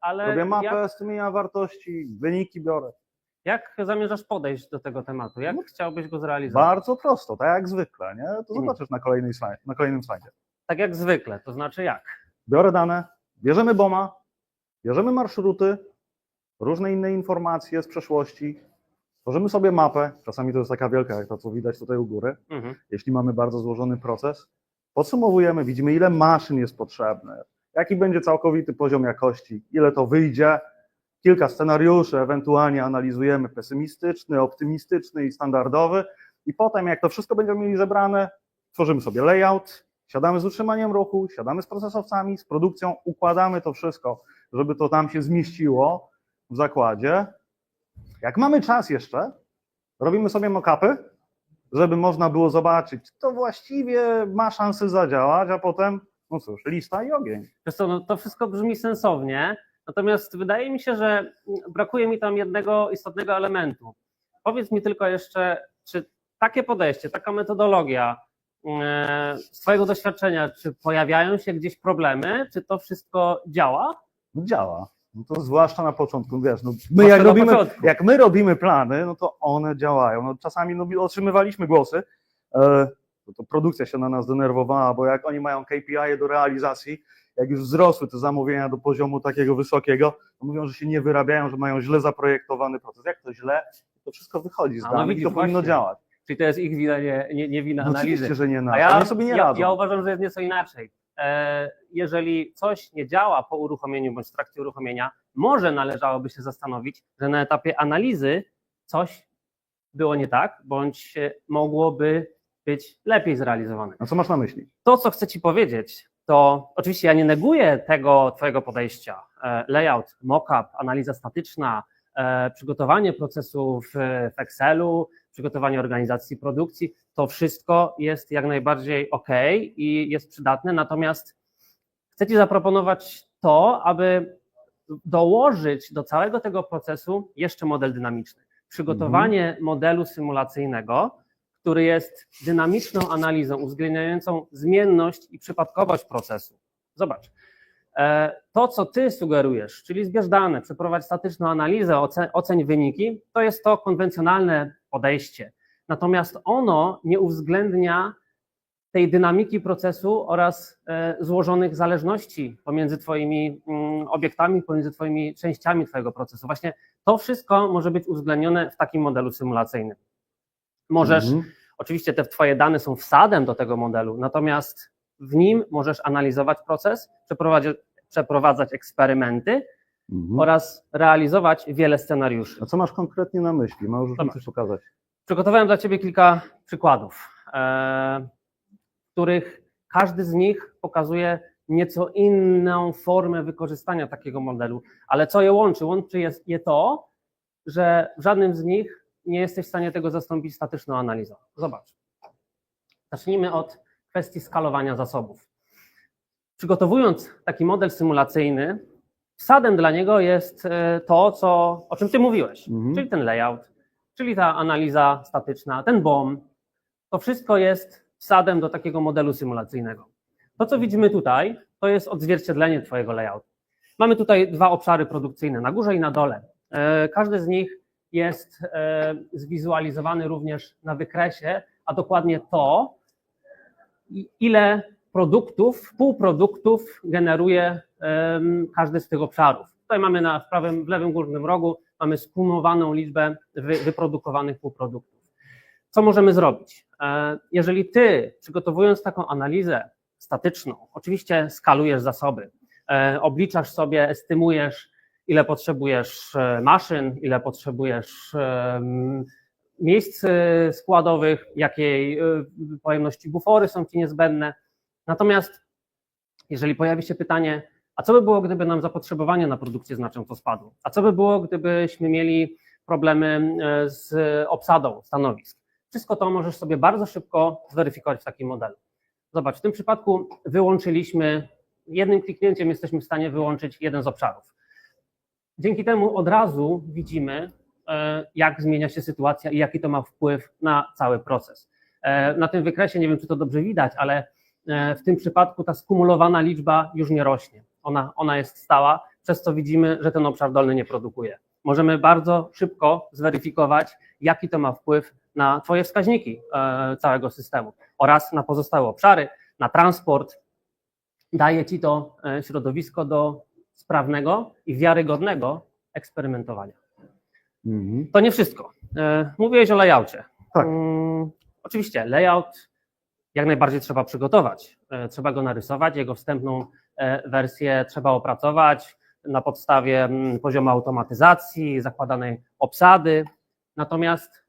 ale robię mapę jak, strumienia wartości, wyniki biorę. jak zamierzasz podejść do tego tematu? Jak chciałbyś go zrealizować? Bardzo prosto, tak jak zwykle, nie? To Mhm. zobaczysz na, kolejnej slaj- na kolejnym slajdzie. Tak jak zwykle, to znaczy jak? Biorę dane, bierzemy BOMA, bierzemy marszruty, różne inne informacje z przeszłości, tworzymy sobie mapę, czasami to jest taka wielka, jak to, co widać tutaj u góry, Mhm. jeśli mamy bardzo złożony proces. Podsumowujemy, widzimy, ile maszyn jest potrzebne, jaki będzie całkowity poziom jakości, ile to wyjdzie, kilka scenariuszy, ewentualnie analizujemy. Pesymistyczny, optymistyczny i standardowy. I potem, jak to wszystko będziemy mieli zebrane, tworzymy sobie layout, siadamy z utrzymaniem ruchu, siadamy z procesowcami, z produkcją, układamy to wszystko, żeby to tam się zmieściło w zakładzie. Jak mamy czas jeszcze, robimy sobie mock-upy, żeby można było zobaczyć, to właściwie ma szansę zadziałać, a potem, no cóż, lista i ogień. Wiesz co, no to wszystko brzmi sensownie, natomiast wydaje mi się, że brakuje mi tam jednego istotnego elementu. Powiedz mi tylko jeszcze, czy takie podejście, taka metodologia e, z Twojego doświadczenia, czy pojawiają się gdzieś problemy, czy to wszystko działa? No działa. No to zwłaszcza na początku, wiesz, no my jak robimy, początku. jak my robimy plany, no to one działają. No czasami no, otrzymywaliśmy głosy, e, to, to produkcja się na nas denerwowała, bo jak oni mają KPI do realizacji, jak już wzrosły te zamówienia do poziomu takiego wysokiego, to mówią, że się nie wyrabiają, że mają źle zaprojektowany proces. Jak to źle, to wszystko wychodzi z no danych i to powinno działać. Czyli to jest ich wina, nie, nie, nie wina No analizy? oczywiście, że nie na. A ja, Oni sobie nie ja, radzą. ja uważam, że jest nieco inaczej. E, Jeżeli coś nie działa po uruchomieniu bądź w trakcie uruchomienia, może należałoby się zastanowić, że na etapie analizy coś było nie tak, bądź mogłoby być lepiej zrealizowane. A co masz na myśli? To, co chcę Ci powiedzieć, to oczywiście ja nie neguję tego Twojego podejścia. E, Layout, mockup, analiza statyczna, e, przygotowanie procesu w, w Excelu, przygotowanie organizacji produkcji, to wszystko jest jak najbardziej ok i jest przydatne. Natomiast chcę Ci zaproponować to, aby dołożyć do całego tego procesu jeszcze model dynamiczny. Przygotowanie modelu symulacyjnego, który jest dynamiczną analizą uwzględniającą zmienność i przypadkowość procesu. Zobacz, e, to co ty sugerujesz, czyli zbierz dane, przeprowadź statyczną analizę, oce- oceń wyniki, to jest to konwencjonalne podejście. Natomiast ono nie uwzględnia tej dynamiki procesu oraz e, złożonych zależności pomiędzy Twoimi mm, obiektami, pomiędzy Twoimi częściami Twojego procesu. Właśnie to wszystko może być uwzględnione w takim modelu symulacyjnym. Możesz, Mhm. oczywiście te Twoje dane są wsadem do tego modelu, natomiast w nim możesz analizować proces, przeprowadzać, przeprowadzać eksperymenty Mhm. oraz realizować wiele scenariuszy. A co masz konkretnie na myśli? Możesz Zobacz. coś pokazać. Przygotowałem dla Ciebie kilka przykładów, e, których każdy z nich pokazuje nieco inną formę wykorzystania takiego modelu, ale co je łączy? Łączy je, je to, że w żadnym z nich nie jesteś w stanie tego zastąpić statyczną analizą. Zobacz. Zacznijmy od kwestii skalowania zasobów. Przygotowując taki model symulacyjny, wsadem dla niego jest e, to, co, o czym Ty mówiłeś, Mhm. czyli ten layout, czyli ta analiza statyczna, ten BOM, to wszystko jest wsadem do takiego modelu symulacyjnego. To, co widzimy tutaj, to jest odzwierciedlenie Twojego layoutu. Mamy tutaj dwa obszary produkcyjne, na górze i na dole. E, Każdy z nich jest e, zwizualizowany również na wykresie, a dokładnie to, ile produktów, półproduktów generuje każdy z tych obszarów. Tutaj mamy na w prawym, w lewym górnym rogu mamy skumulowaną liczbę wy, wyprodukowanych półproduktów. Co możemy zrobić? E, Jeżeli ty, przygotowując taką analizę statyczną, oczywiście skalujesz zasoby, e, obliczasz sobie, estymujesz, ile potrzebujesz e, maszyn, ile potrzebujesz em, miejsc e, składowych, jakiej e, pojemności bufory są ci niezbędne. Natomiast jeżeli pojawi się pytanie, a co by było, gdyby nam zapotrzebowanie na produkcję znacząco spadło? A co by było, gdybyśmy mieli problemy e, z obsadą stanowisk? Wszystko to możesz sobie bardzo szybko zweryfikować w takim modelu. Zobacz, w tym przypadku wyłączyliśmy, jednym kliknięciem jesteśmy w stanie wyłączyć jeden z obszarów. Dzięki temu od razu widzimy, e, jak zmienia się sytuacja i jaki to ma wpływ na cały proces. E, Na tym wykresie, nie wiem czy to dobrze widać, ale e, w tym przypadku ta skumulowana liczba już nie rośnie. Ona, ona jest stała, przez co widzimy, że ten obszar dolny nie produkuje. Możemy bardzo szybko zweryfikować, jaki to ma wpływ na Twoje wskaźniki całego systemu oraz na pozostałe obszary, na transport. Daje Ci to środowisko do sprawnego i wiarygodnego eksperymentowania. Mhm. To nie wszystko. E, Mówiłeś o layoutie. Tak. Mm, Oczywiście, layout jak najbardziej trzeba przygotować. E, Trzeba go narysować, jego wstępną e, wersję trzeba opracować na podstawie mm, poziomu automatyzacji, zakładanej obsady. Natomiast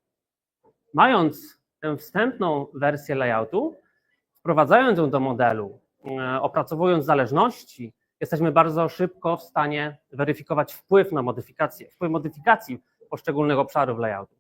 mając tę wstępną wersję layoutu, wprowadzając ją do modelu, opracowując zależności, jesteśmy bardzo szybko w stanie weryfikować wpływ na modyfikację, wpływ modyfikacji poszczególnych obszarów layoutu.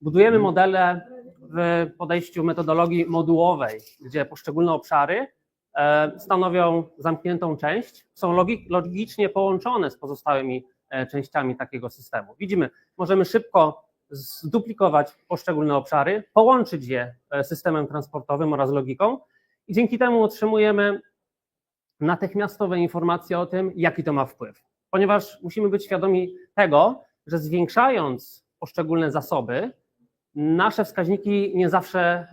Budujemy modele w podejściu metodologii modułowej, gdzie poszczególne obszary e, stanowią zamkniętą część, są logi- logicznie połączone z pozostałymi e, częściami takiego systemu. Widzimy, możemy szybko zduplikować poszczególne obszary, połączyć je e, systemem transportowym oraz logiką i dzięki temu otrzymujemy natychmiastowe informacje o tym, jaki to ma wpływ. Ponieważ musimy być świadomi tego, że zwiększając poszczególne zasoby, nasze wskaźniki nie zawsze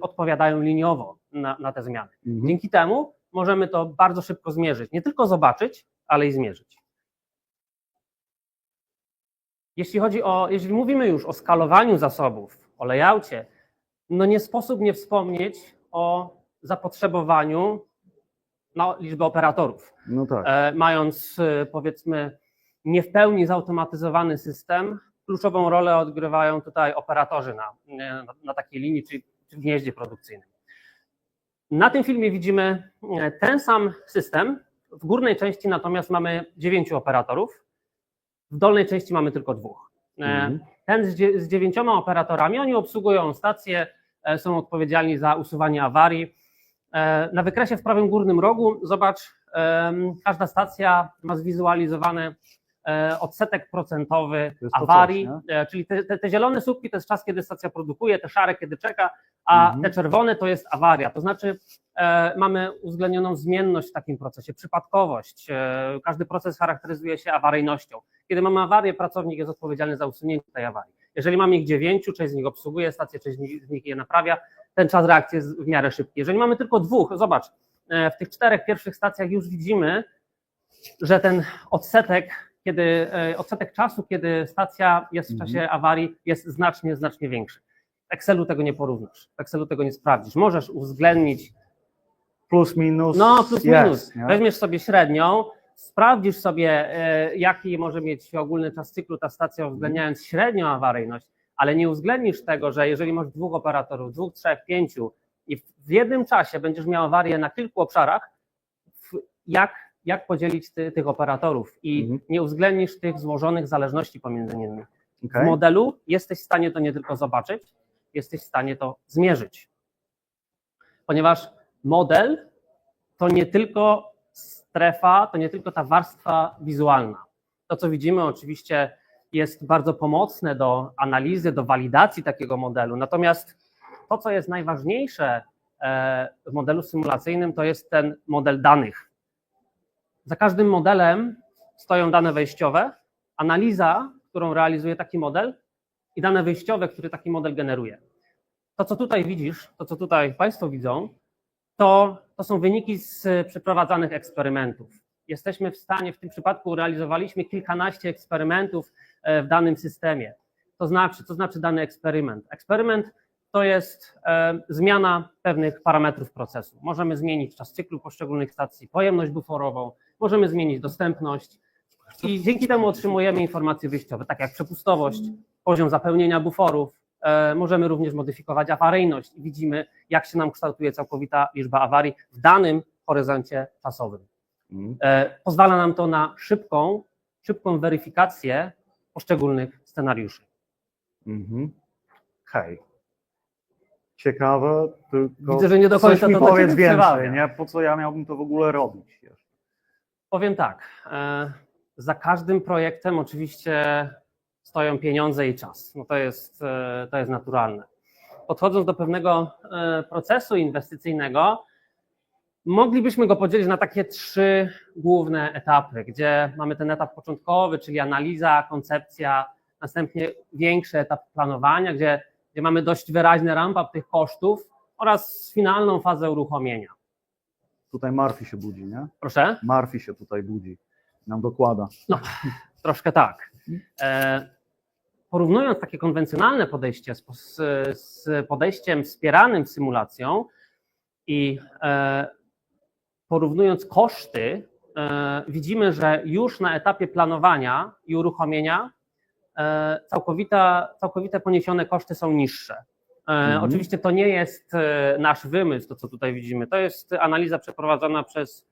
odpowiadają liniowo na, na te zmiany. Mhm. Dzięki temu możemy to bardzo szybko zmierzyć. Nie tylko zobaczyć, ale i zmierzyć. Jeśli chodzi o, jeżeli mówimy już o skalowaniu zasobów, o layoutie, no nie sposób nie wspomnieć o zapotrzebowaniu na liczbę operatorów. No tak. E, Mając e, powiedzmy nie w pełni zautomatyzowany system, kluczową rolę odgrywają tutaj operatorzy na, na, na takiej linii czy, czy w gnieździe produkcyjnym. Na tym filmie widzimy e, ten sam system. W górnej części natomiast mamy dziewięciu operatorów, w dolnej części mamy tylko dwóch. E, Mhm. Ten z, dzie- z dziewięcioma operatorami, oni obsługują stację, e, są odpowiedzialni za usuwanie awarii. E, Na wykresie w prawym górnym rogu, zobacz, każda stacja ma zwizualizowany e, odsetek procentowy awarii, coś, e, czyli te, te, te zielone słupki to jest czas, kiedy stacja produkuje, te szare, kiedy czeka, a Mhm. te czerwone to jest awaria. To znaczy mamy uwzględnioną zmienność w takim procesie, przypadkowość. Każdy proces charakteryzuje się awaryjnością. Kiedy mamy awarię, pracownik jest odpowiedzialny za usunięcie tej awarii. Jeżeli mamy ich dziewięciu, część z nich obsługuje stację, część z nich je naprawia, ten czas reakcji jest w miarę szybki. Jeżeli mamy tylko dwóch, zobacz, e, w tych czterech pierwszych stacjach już widzimy, że ten odsetek, kiedy, e, odsetek czasu, kiedy stacja jest w Mhm. czasie awarii, jest znacznie, znacznie większy. W Excelu tego nie porównasz, w Excelu tego nie sprawdzisz. Możesz uwzględnić Plus, minus. no, plus minus. Weźmiesz sobie średnią, sprawdzisz sobie, e, jaki może mieć ogólny czas cyklu ta stacja, uwzględniając średnią awaryjność, ale nie uwzględnisz tego, że jeżeli masz dwóch operatorów, dwóch, trzech, pięciu i w jednym czasie będziesz miał awarię na kilku obszarach, w- jak, jak podzielić ty, tych operatorów i Mhm. nie uwzględnisz tych złożonych zależności pomiędzy nimi. W Okej. modelu jesteś w stanie to nie tylko zobaczyć, jesteś w stanie to zmierzyć. Ponieważ model to nie tylko strefa, to nie tylko ta warstwa wizualna. To, co widzimy, oczywiście jest bardzo pomocne do analizy, do walidacji takiego modelu. Natomiast to, co jest najważniejsze e, w modelu symulacyjnym, to jest ten model danych. Za każdym modelem stoją dane wejściowe, analiza, którą realizuje taki model i dane wyjściowe, które taki model generuje. To, co tutaj widzisz, to, co tutaj Państwo widzą, to, to są wyniki z przeprowadzanych eksperymentów. Jesteśmy w stanie, w tym przypadku realizowaliśmy kilkanaście eksperymentów w danym systemie. To znaczy, co znaczy dany eksperyment? Eksperyment to jest e, zmiana pewnych parametrów procesu. Możemy zmienić czas cyklu poszczególnych stacji, pojemność buforową, możemy zmienić dostępność i dzięki temu otrzymujemy informacje wyjściowe, tak jak przepustowość, poziom zapełnienia buforów. E, Możemy również modyfikować awaryjność i widzimy, jak się nam kształtuje całkowita liczba awarii w danym horyzoncie czasowym. Mhm. E, Pozwala nam to na szybką, szybką weryfikację poszczególnych scenariuszy. Mhm. Hej. Ciekawe, tylko Widzę, że nie do coś końca mi to dla powiedz więcej, nie? Po co ja miałbym to w ogóle robić? jeszcze? Powiem tak, e, za każdym projektem oczywiście stoją pieniądze i czas. No to jest, e, to jest naturalne. Podchodząc do pewnego e, procesu inwestycyjnego, Moglibyśmy go podzielić na takie trzy główne etapy, gdzie mamy ten etap początkowy, czyli analiza, koncepcja, następnie większy etap planowania, gdzie, gdzie mamy dość wyraźny ramp-up tych kosztów oraz finalną fazę uruchomienia. Tutaj Marfi się budzi, nie? Proszę? Marfi się tutaj budzi, nam dokłada. Troszkę tak. E, porównując takie konwencjonalne podejście z, z, z podejściem wspieranym symulacją i e, porównując koszty, e, widzimy, że już na etapie planowania i uruchomienia e, całkowita, całkowite poniesione koszty są niższe. E, Mhm. Oczywiście to nie jest nasz wymysł, to co tutaj widzimy. To jest analiza przeprowadzona przez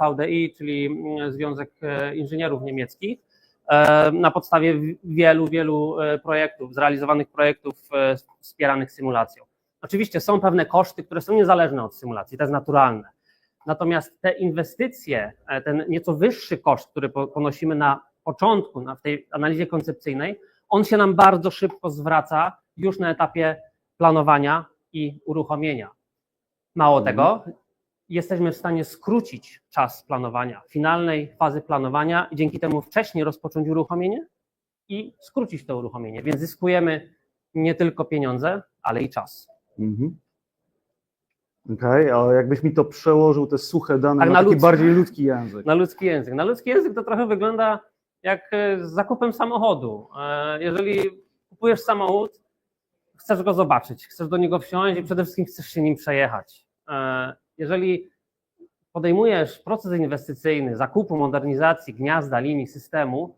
VDI, czyli mm, Związek Inżynierów Niemieckich, na podstawie wi- wielu, wielu projektów, zrealizowanych projektów wspieranych symulacją. Oczywiście są pewne koszty, które są niezależne od symulacji, to jest naturalne. Natomiast te inwestycje, e, ten nieco wyższy koszt, który po- ponosimy na początku, na w tej analizie koncepcyjnej, on się nam bardzo szybko zwraca już na etapie planowania i uruchomienia. Mało Mhm. tego, jesteśmy w stanie skrócić czas planowania, finalnej fazy planowania i dzięki temu wcześniej rozpocząć uruchomienie i skrócić to uruchomienie, więc zyskujemy nie tylko pieniądze, ale i czas. Mhm. Okej, a jakbyś mi to przełożył, te suche dane, Tak na na taki ludzki. bardziej ludzki język. Na ludzki język. Na ludzki język to trochę wygląda jak e, z zakupem samochodu. E, Jeżeli kupujesz samochód, chcesz go zobaczyć, chcesz do niego wsiąść i przede wszystkim chcesz się nim przejechać. E, Jeżeli podejmujesz proces inwestycyjny zakupu, modernizacji gniazda, linii, systemu,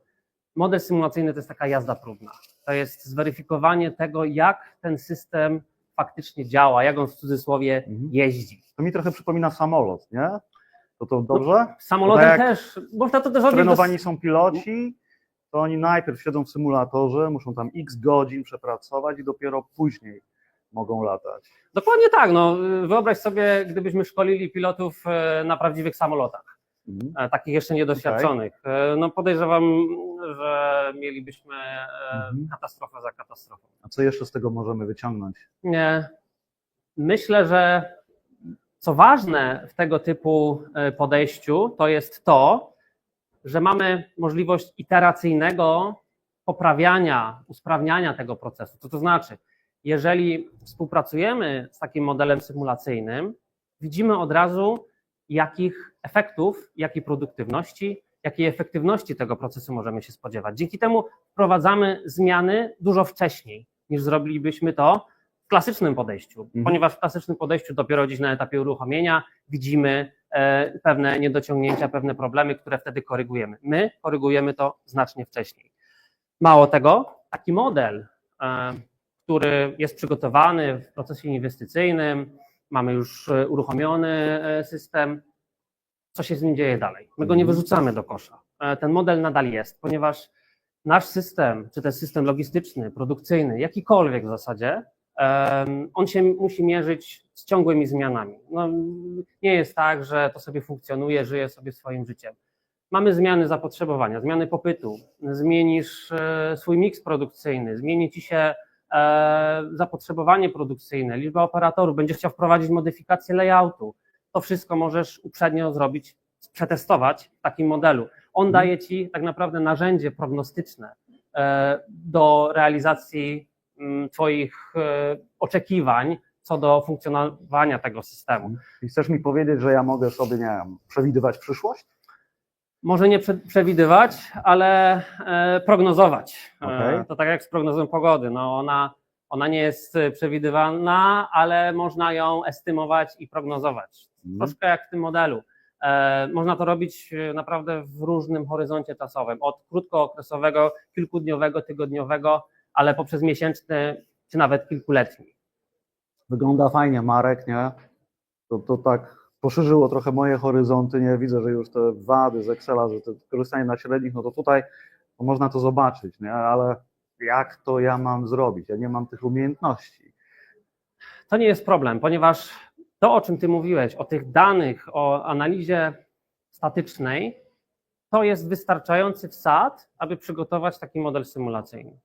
model symulacyjny to jest taka jazda próbna. To jest zweryfikowanie tego, jak ten system faktycznie działa, jak on w cudzysłowie Mhm. jeździ. To mi trochę przypomina samolot, nie? To to dobrze? Samolotem jak też, można to też Trenowani są piloci, to oni najpierw siedzą w symulatorze, muszą tam x godzin przepracować i dopiero później mogą latać. Dokładnie tak. No, wyobraź sobie, gdybyśmy szkolili pilotów e, na prawdziwych samolotach, Mhm. e, takich jeszcze niedoświadczonych. E, No podejrzewam, że mielibyśmy e, Mhm. katastrofę za katastrofą. A co jeszcze z tego możemy wyciągnąć? Nie. Myślę, że co ważne w tego typu podejściu, to jest to, że mamy możliwość iteracyjnego poprawiania, usprawniania tego procesu. Co to znaczy? Jeżeli współpracujemy z takim modelem symulacyjnym, widzimy od razu, jakich efektów, jakiej produktywności, jakiej efektywności tego procesu możemy się spodziewać. Dzięki temu wprowadzamy zmiany dużo wcześniej, niż zrobilibyśmy to w klasycznym podejściu, Mhm. ponieważ w klasycznym podejściu dopiero gdzieś na etapie uruchomienia widzimy e, pewne niedociągnięcia, pewne problemy, które wtedy korygujemy. My korygujemy to znacznie wcześniej. Mało tego, taki model, e, który jest przygotowany w procesie inwestycyjnym, mamy już e, uruchomiony e, system, co się z nim dzieje dalej? My go nie Mhm. wyrzucamy do kosza. E, Ten model nadal jest, ponieważ nasz system, czy ten system logistyczny, produkcyjny, jakikolwiek w zasadzie, on się musi mierzyć z ciągłymi zmianami. No, nie jest tak, że to sobie funkcjonuje, żyje sobie swoim życiem. Mamy zmiany zapotrzebowania, zmiany popytu, zmienisz swój miks produkcyjny, zmieni ci się zapotrzebowanie produkcyjne, liczba operatorów, będziesz chciał wprowadzić modyfikację layoutu. To wszystko możesz uprzednio zrobić, przetestować w takim modelu. On Mhm. daje ci tak naprawdę narzędzie prognostyczne e, do realizacji mm, Twoich e, oczekiwań co do funkcjonowania tego systemu. I chcesz mi powiedzieć, że ja mogę sobie, nie wiem, przewidywać przyszłość? Może nie prze- przewidywać, ale e, prognozować. E, Okej. To tak jak z prognozą pogody. No ona, ona nie jest e, przewidywalna, ale można ją estymować i prognozować. Mhm. Troszkę jak w tym modelu. Można to robić naprawdę w różnym horyzoncie czasowym, od krótkookresowego, kilkudniowego, tygodniowego, ale poprzez miesięczny czy nawet kilkuletni. Wygląda fajnie, Marek, nie? To, to tak poszerzyło trochę moje horyzonty, nie? Widzę, że już te wady z Excela, że korzystanie na średnich, no to tutaj można to zobaczyć, nie? Ale jak to ja mam zrobić? Ja nie mam tych umiejętności. To nie jest problem, ponieważ to, o czym Ty mówiłeś, o tych danych, o analizie statycznej, to jest wystarczający wsad, aby przygotować taki model symulacyjny.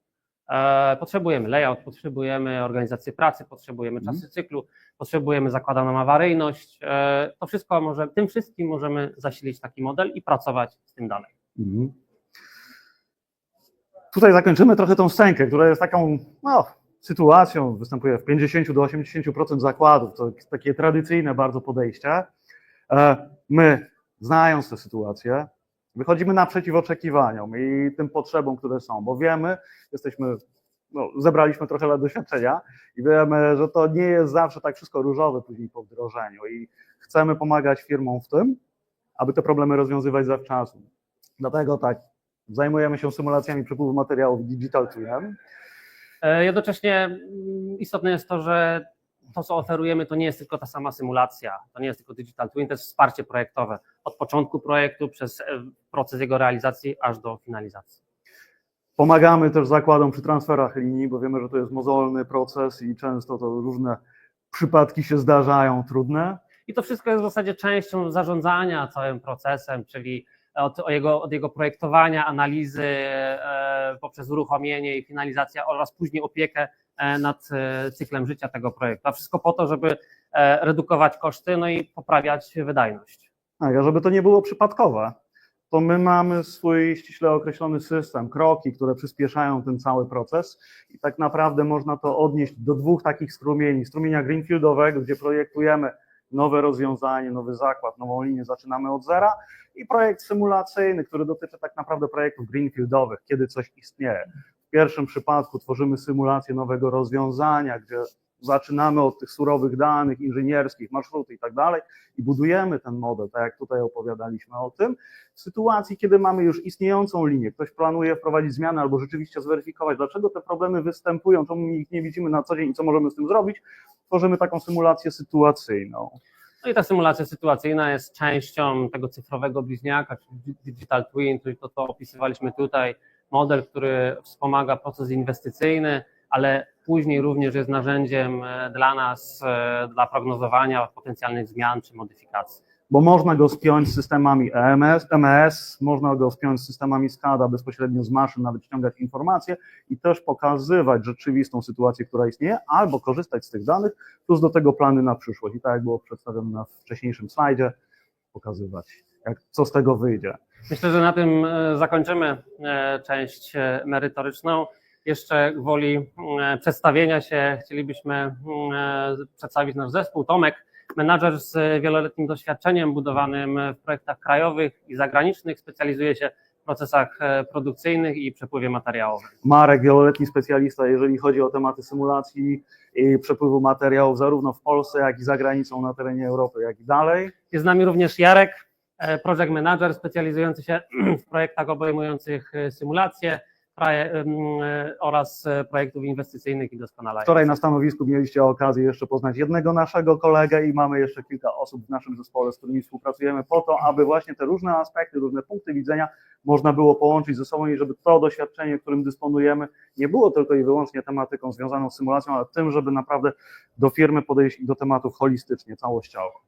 E, Potrzebujemy layout, potrzebujemy organizację pracy, potrzebujemy Mhm. czasy cyklu, potrzebujemy zakładaną awaryjność. E, To wszystko może, tym wszystkim możemy zasilić taki model i pracować z tym dalej. Mhm. Tutaj zakończymy trochę tą scenkę, która jest taką no, sytuacją, występuje w 50 do 80% zakładów. To takie tradycyjne bardzo podejście. E, My, znając tę sytuację, wychodzimy naprzeciw oczekiwaniom i tym potrzebom, które są, bo wiemy, jesteśmy, no, zebraliśmy trochę lat doświadczenia i wiemy, że to nie jest zawsze tak wszystko różowe później po wdrożeniu i chcemy pomagać firmom w tym, aby te problemy rozwiązywać zawczasu. Dlatego tak, zajmujemy się symulacjami przepływu materiałów Digital Twinem. E, Jednocześnie mm, istotne jest to, że to, co oferujemy, to nie jest tylko ta sama symulacja, to nie jest tylko Digital Twin, to jest wsparcie projektowe od początku projektu przez e, proces jego realizacji aż do finalizacji. Pomagamy też zakładom przy transferach linii, bo wiemy, że to jest mozolny proces i często to różne przypadki się zdarzają trudne. I to wszystko jest w zasadzie częścią zarządzania całym procesem, czyli od, jego, od jego projektowania, analizy e, poprzez uruchomienie i finalizację oraz później opiekę e, nad e, cyklem życia tego projektu. A wszystko po to, żeby e, redukować koszty no i poprawiać wydajność. Tak, a żeby to nie było przypadkowe, to my mamy swój ściśle określony system, kroki, które przyspieszają ten cały proces i tak naprawdę można to odnieść do dwóch takich strumieni. Strumienia greenfieldowego, gdzie projektujemy nowe rozwiązanie, nowy zakład, nową linię, zaczynamy od zera i projekt symulacyjny, który dotyczy tak naprawdę projektów greenfieldowych, kiedy coś istnieje. W pierwszym przypadku tworzymy symulację nowego rozwiązania, gdzie zaczynamy od tych surowych danych inżynierskich, marszruty i tak dalej i budujemy ten model, tak jak tutaj opowiadaliśmy o tym. W sytuacji, kiedy mamy już istniejącą linię, ktoś planuje wprowadzić zmiany albo rzeczywiście zweryfikować, dlaczego te problemy występują, czemu ich nie widzimy na co dzień i co możemy z tym zrobić, tworzymy taką symulację sytuacyjną. No i ta symulacja sytuacyjna jest częścią tego cyfrowego bliźniaka, czyli Digital Twin, czyli to, opisywaliśmy tutaj, model, który wspomaga proces inwestycyjny, ale później również jest narzędziem e, dla nas, e, dla prognozowania potencjalnych zmian czy modyfikacji. bo można go spiąć z systemami EMS, MES, można go spiąć z systemami SCADA bezpośrednio z maszyn, nawet ściągać informacje i też pokazywać rzeczywistą sytuację, która istnieje, albo korzystać z tych danych, plus do tego plany na przyszłość. I tak jak było przedstawione na wcześniejszym slajdzie, pokazywać, jak, co z tego wyjdzie. Myślę, że na tym e, zakończymy część merytoryczną. Jeszcze gwoli e, przedstawienia się chcielibyśmy e, przedstawić nasz zespół. Tomek, menadżer z wieloletnim doświadczeniem budowanym w projektach krajowych i zagranicznych, specjalizuje się w procesach e, produkcyjnych i przepływie materiałowym. Marek, wieloletni specjalista, jeżeli chodzi o tematy symulacji i przepływu materiałów zarówno w Polsce, jak i za granicą na terenie Europy, jak i dalej. Jest z nami również Jarek, project manager specjalizujący się w projektach obejmujących symulacje oraz e, projektów inwestycyjnych i doskonalenia. Wczoraj na stanowisku mieliście okazję jeszcze poznać jednego naszego kolegę i mamy jeszcze kilka osób w naszym zespole, z którymi współpracujemy po to, aby właśnie te różne aspekty, różne punkty widzenia można było połączyć ze sobą i żeby to doświadczenie, którym dysponujemy, nie było tylko i wyłącznie tematyką związaną z symulacją, ale tym, żeby naprawdę do firmy podejść i do tematów holistycznie, całościowo.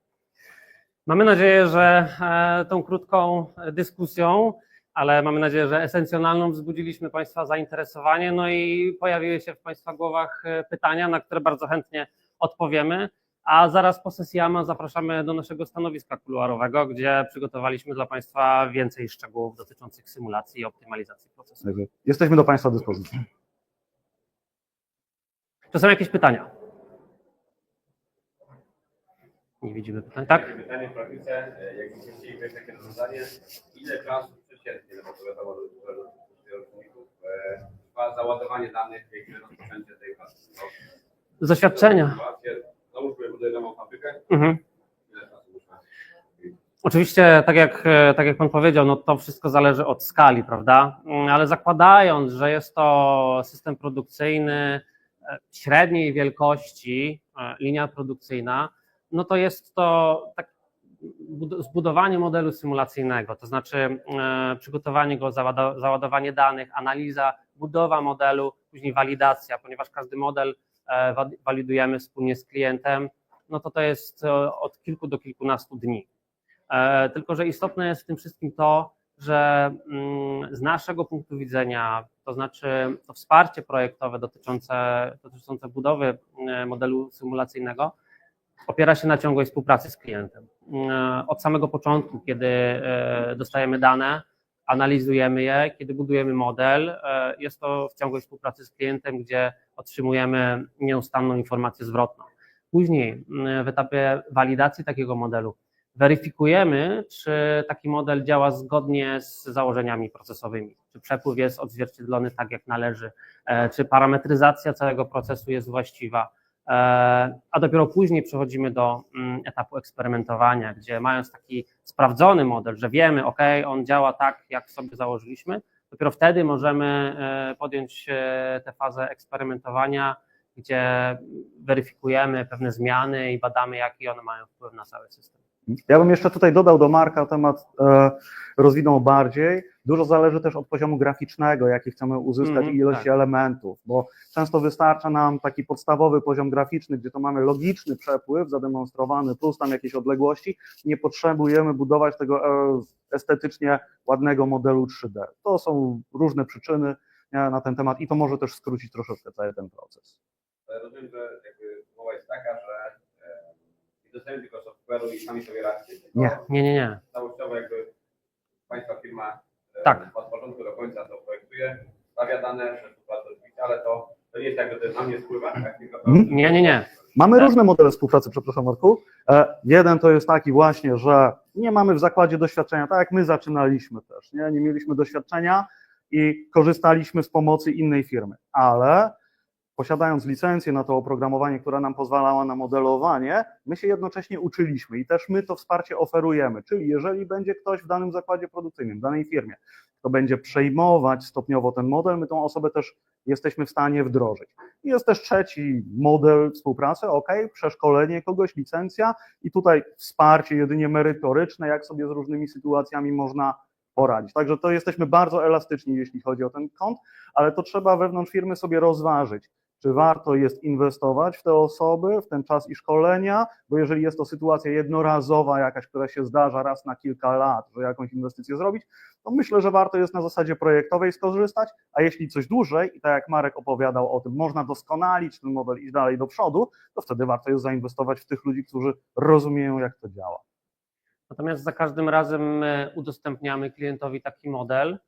Mamy nadzieję, że e, tą krótką dyskusją, ale mamy nadzieję, że esencjonalną wzbudziliśmy Państwa zainteresowanie, no i pojawiły się w Państwa głowach e, pytania, na które bardzo chętnie odpowiemy. A zaraz po sesji AMA zapraszamy do naszego stanowiska kuluarowego, gdzie przygotowaliśmy dla Państwa więcej szczegółów dotyczących symulacji i optymalizacji procesu. Jesteśmy do Państwa dyspozycji. Czy są jakieś pytania? Nie widzimy pytań, tak? Pytanie w praktyce, e, jakbyśmy chcieli takie rozwiązanie, ile czasu przeciętnie, no bo to wiadomo, że od pracowników, e, trwa załadowanie danych, jak i rozpoczęcie tej pracy. No, Z doświadczenia. sytuację, Załóżmy, buduję nową fabrykę, Mhm. Oczywiście, tak jak, e, tak jak Pan powiedział, no to wszystko zależy od skali, prawda? Mm, Ale zakładając, że jest to system produkcyjny e, średniej wielkości, linia produkcyjna, no to jest to tak zbudowanie modelu symulacyjnego, to znaczy e, przygotowanie go, załadowanie danych, analiza, budowa modelu, później walidacja, ponieważ każdy model e, wa- walidujemy wspólnie z klientem, no to to jest e, od kilku do kilkunastu dni. Tylko, że istotne jest w tym wszystkim to, że mm, z naszego punktu widzenia, to znaczy to wsparcie projektowe dotyczące, dotyczące budowy modelu symulacyjnego opiera się na ciągłej współpracy z klientem. E, Od samego początku, kiedy e, dostajemy dane, analizujemy je, kiedy budujemy model, e, jest to w ciągłej współpracy z klientem, gdzie otrzymujemy nieustanną informację zwrotną. Później w etapie walidacji takiego modelu weryfikujemy, czy taki model działa zgodnie z założeniami procesowymi, czy przepływ jest odzwierciedlony tak, jak należy, czy parametryzacja całego procesu jest właściwa. E, A dopiero później przechodzimy do mm, etapu eksperymentowania, gdzie mając taki sprawdzony model, że wiemy, ok, on działa tak, jak sobie założyliśmy, dopiero wtedy możemy e, podjąć e, tę fazę eksperymentowania, gdzie weryfikujemy pewne zmiany i badamy, jaki one mają wpływ na cały system. Ja bym jeszcze tutaj dodał do Marka temat, rozwinął bardziej. Dużo zależy też od poziomu graficznego, jaki chcemy uzyskać i ilości tak. elementów, bo często wystarcza nam taki podstawowy poziom graficzny, gdzie to mamy logiczny przepływ zademonstrowany, plus tam jakieś odległości. Nie potrzebujemy budować tego e, estetycznie ładnego modelu 3D. To są różne przyczyny nie, na ten temat i to może też skrócić troszeczkę cały ten proces. Ale rozumiem, że jakby umowa jest taka, że e, nie dostajemy tylko software'u i sami sobie radźcie. Nie. Nie, nie, nie. Całościowo jakby Państwa firma Tak. od początku do końca to projektuje, stawia dane, że to oczywiście, ale to, to nie jest tak, że to na mnie spływa, tak? Mhm. Nie, nie, nie. Mamy Tak. różne modele współpracy, przepraszam Marku. E, Jeden to jest taki właśnie, że nie mamy w zakładzie doświadczenia, tak jak my zaczynaliśmy też, nie, nie mieliśmy doświadczenia i korzystaliśmy z pomocy innej firmy, ale posiadając licencję na to oprogramowanie, która nam pozwalała na modelowanie, my się jednocześnie uczyliśmy i też my to wsparcie oferujemy, czyli jeżeli będzie ktoś w danym zakładzie produkcyjnym, w danej firmie, kto będzie przejmować stopniowo ten model, my tą osobę też jesteśmy w stanie wdrożyć. Jest też trzeci model współpracy, ok, przeszkolenie kogoś, licencja i tutaj wsparcie jedynie merytoryczne, jak sobie z różnymi sytuacjami można poradzić. Także to jesteśmy bardzo elastyczni, jeśli chodzi o ten kąt, ale to trzeba wewnątrz firmy sobie rozważyć, czy warto jest inwestować w te osoby, w ten czas i szkolenia, bo jeżeli jest to sytuacja jednorazowa jakaś, która się zdarza raz na kilka lat, że jakąś inwestycję zrobić, to myślę, że warto jest na zasadzie projektowej skorzystać, a jeśli coś dłużej, i tak jak Marek opowiadał o tym, można doskonalić ten model i dalej do przodu, to wtedy warto jest zainwestować w tych ludzi, którzy rozumieją, jak to działa. Natomiast za każdym razem my udostępniamy klientowi taki model.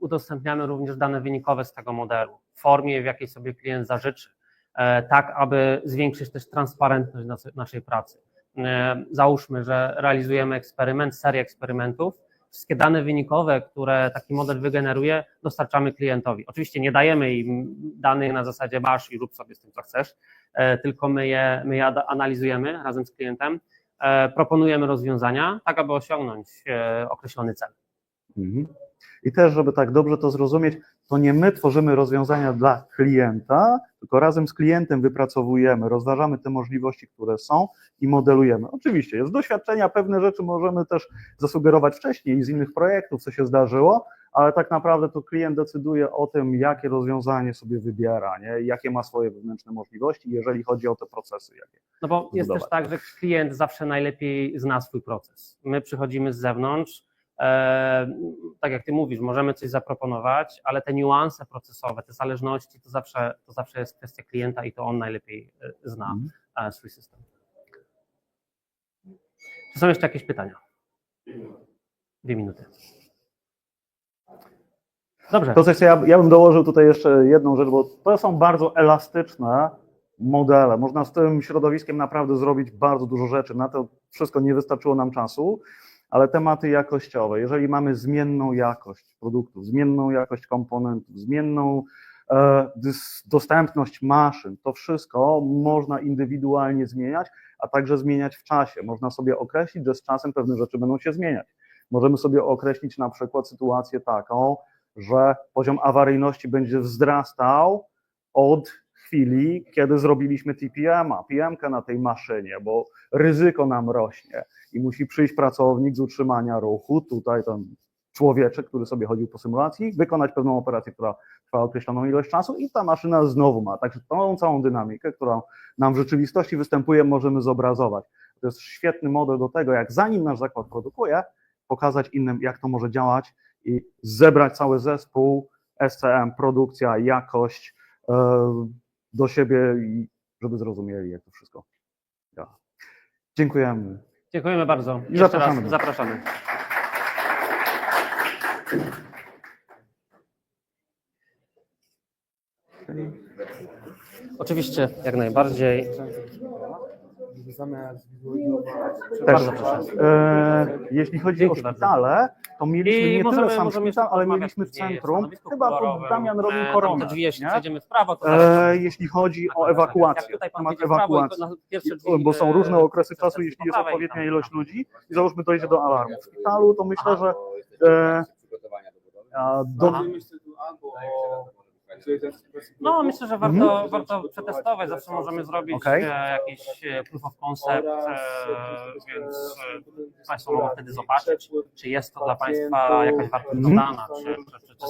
Udostępniamy również dane wynikowe z tego modelu w formie, w jakiej sobie klient zażyczy, e, tak aby zwiększyć też transparentność nas- naszej pracy. E, Załóżmy, że realizujemy eksperyment, serię eksperymentów. Wszystkie dane wynikowe, które taki model wygeneruje, dostarczamy klientowi. Oczywiście nie dajemy im danych na zasadzie masz i rób sobie z tym, co chcesz, e, tylko my je, my je analizujemy razem z klientem proponujemy rozwiązania, tak aby osiągnąć określony cel. Mhm. I też, żeby tak dobrze to zrozumieć, to nie my tworzymy rozwiązania dla klienta, tylko razem z klientem wypracowujemy, rozważamy te możliwości, które są i modelujemy. Oczywiście, jest doświadczenia, pewne rzeczy możemy też zasugerować wcześniej z innych projektów, co się zdarzyło, ale tak naprawdę to klient decyduje o tym, jakie rozwiązanie sobie wybiera, nie? jakie ma swoje wewnętrzne możliwości, jeżeli chodzi o te procesy. Jakie. No bo jest Zbudować. też tak, że klient zawsze najlepiej zna swój proces. My przychodzimy z zewnątrz, tak jak ty mówisz, możemy coś zaproponować, ale te niuanse procesowe, te zależności, to zawsze, to zawsze jest kwestia klienta i to on najlepiej e, zna e, swój system. Czy są jeszcze jakieś pytania? Dwie minuty. Dobrze. To coś, ja, ja bym dołożył tutaj jeszcze jedną rzecz, bo to są bardzo elastyczne modele. Można z tym środowiskiem naprawdę zrobić bardzo dużo rzeczy. Na to wszystko nie wystarczyło nam czasu, ale tematy jakościowe. Jeżeli mamy zmienną jakość produktów, zmienną jakość komponentów, zmienną e, dostępność maszyn, to wszystko można indywidualnie zmieniać, a także zmieniać w czasie. Można sobie określić, że z czasem pewne rzeczy będą się zmieniać. Możemy sobie określić na przykład sytuację taką, że poziom awaryjności będzie wzrastał od chwili, kiedy zrobiliśmy TPM-a, PM-kę na tej maszynie, bo ryzyko nam rośnie i musi przyjść pracownik z utrzymania ruchu, tutaj ten człowieczek, który sobie chodził po symulacji, wykonać pewną operację, która trwa określoną ilość czasu i ta maszyna znowu ma. Także tą całą dynamikę, która nam w rzeczywistości występuje, możemy zobrazować. To jest świetny model do tego, jak zanim nasz zakład produkuje, pokazać innym, jak to może działać i zebrać cały zespół, SCM, produkcja, jakość e, do siebie i żeby zrozumieli, jak to wszystko działa. Dziękujemy. Dziękujemy bardzo. I zapraszamy. raz zapraszamy. Oczywiście, jak najbardziej. Zamiast wizualizować. Proszę. E, jeśli chodzi Dzięki o bardzo. szpitale, to mieliśmy I nie możemy, tyle sam szpital, ale mieliśmy w centrum, stanowisku chyba pod Damian robił E, koronę. drzwi, jeśli przejdziemy w prawo, to E, jeśli chodzi o ewakuację, temat ewakuacji, bo są e, różne okresy czasu, jeśli jest odpowiednia ilość ludzi i załóżmy dojdzie do alarmu. W szpitalu to myślę, że e, do albo No, myślę, że warto, Mhm. warto przetestować. Zawsze możemy zrobić Okej. e, jakiś e, proof of concept, e, więc Państwo mogą wtedy zobaczyć, czy jest to dla Państwa jakaś wartość Mhm. dodana, czy, czy, czy, czy